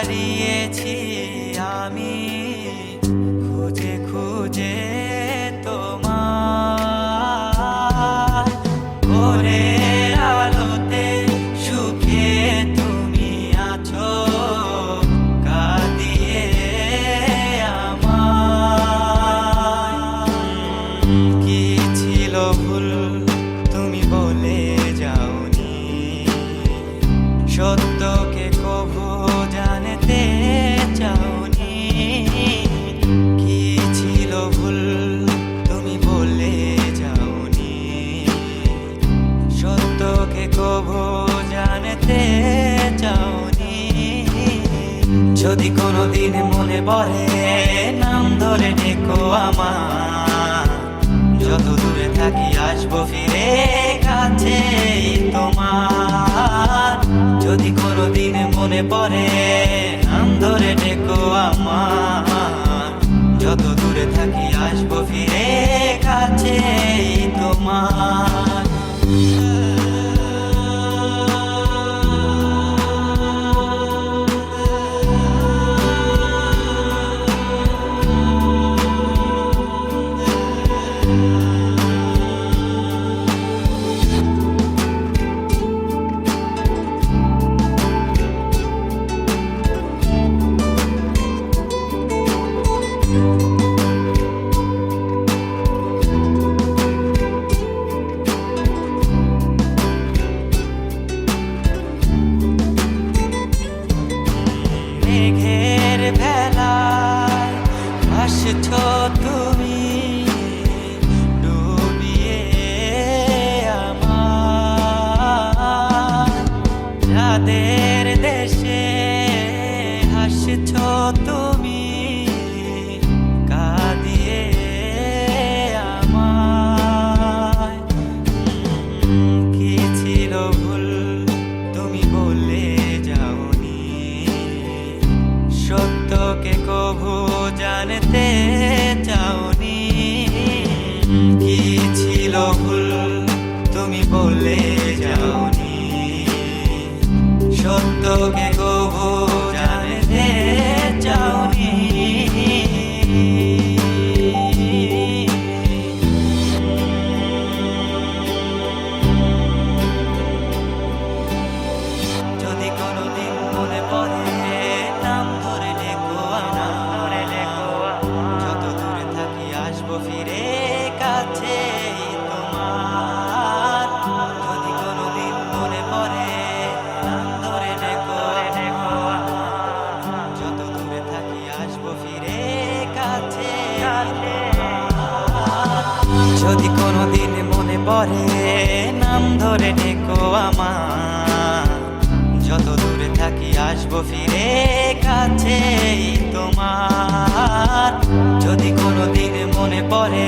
হারিয়েছি আমি। খুঁজে খুঁজে তোমার ভোরের আলোতে সুখে তুমি আছো, কাঁদিয়ে আমার কি ছিল ভুল তুমি বলে যাওনি। সত্যকে যদি কোনোদিন মনে পড়ে, নাম ধরে ডেকো আমার। যত দূরে থাকি আসব ফিরে, কাছে তোমার। যদি কোনোদিন মনে পড়ে, নাম ধরে ডেকো আমার। যত দূরে থাকি আসব ফিরে 是他的 Don't que gobierna. যদি কোনো কোনোদিন মনে পড়ে, নাম ধরে ডেকো আমার। যত দূরে থাকি আসব ফিরে কাছে তোমার। যদি কোনো কোনোদিন মনে পড়ে